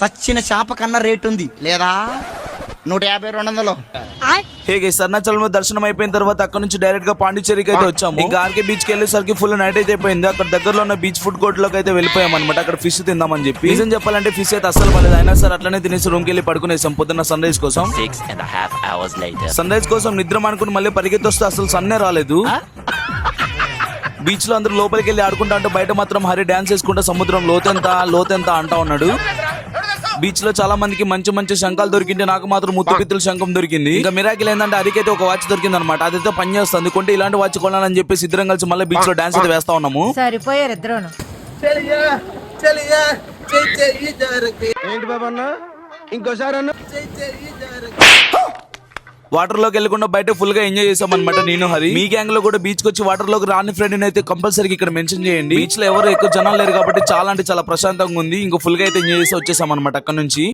సచ్చిన చేప కన్నా రేట్ ఉంది. లేదా? నూట యాభై రెండు వందలు. హే గైస్ దర్శనం అయిపోయిన తర్వాత అక్కడ నుంచి డైరెక్ట్గా పాండిచ్చేరికి అయితే వచ్చాము. ఇంకా ఆర్కే బీచ్కి వెళ్ళేసరికి ఫుల్ నైట్ అయితే అయిపోయింది. అక్కడ దగ్గరలో ఉన్న బీచ్ ఫుడ్ కోర్ట్లోకి అయితే వెళ్ళిపోయాం అనమాట అక్కడ ఫిష్ తిందామని చెప్పి. నిజం చెప్పాలంటే ఫిష్ అయితే అస్సలు పడలేదు. అయినా సరే అట్లనే తినేసి రూమ్కి వెళ్ళి పడుకునేసాం. పొద్దున్న సన్ రైజ్ కోసం. సన్ రైజ్ కోసం నిద్ర అనుకుని మళ్ళీ పరిగెత్తి వస్తే అసలు సన్నే రాలేదు. బీచ్లో అందరూ లోపలికి వెళ్ళి ఆడుకుంటా ఉంటే బయట మాత్రం హరి డాన్స్ వేసుకుంటా సముద్రం లోతెంత లోతెంత అంటా ఉన్నాడు. బీచ్లో చాలా మందికి మంచి మంచి శంఖాలు దొరికింటే నాకు మాత్రం ముత్తు పిత్తుల శంఖం దొరికింది. ఇంకా మిరాకిల్ ఏంటంటే అరికైతే ఒక వాచ్ దొరికింది అనమాట అదైతే పని చేస్తుంది. కొంటే ఇలాంటి వాచ్ కొనాలని చెప్పేసి ఇద్దరం కలిసి మళ్ళీ బీచ్లో డాన్స్ అయితే వేస్తా ఉన్నాము. సరిపోయారు ఏంటి బాబా అన్న? ఇంకోసారి అన్న. వాటర్లోకి వెళ్ళకుండా బయట ఫుల్గా ఎంజాయ్ చేసాం అనమాట నేను హరి. మీ గ్యాంగ్లో కూడా బీచ్ వచ్చి వాటర్లోకి రాని ఫ్రెండ్ అయితే కంపల్సరీ ఇక్కడ మెన్షన్ చేయండి. బీచ్లో ఎవరు ఎక్కువ జనాలు లేరు కాబట్టి చాలా అంటే చాలా ప్రశాంతంగా ఉంది. ఇంకా ఫుల్గా అయితే ఎంజాయ్ చేసి వచ్చేసాం అనమాట అక్కడ నుంచి.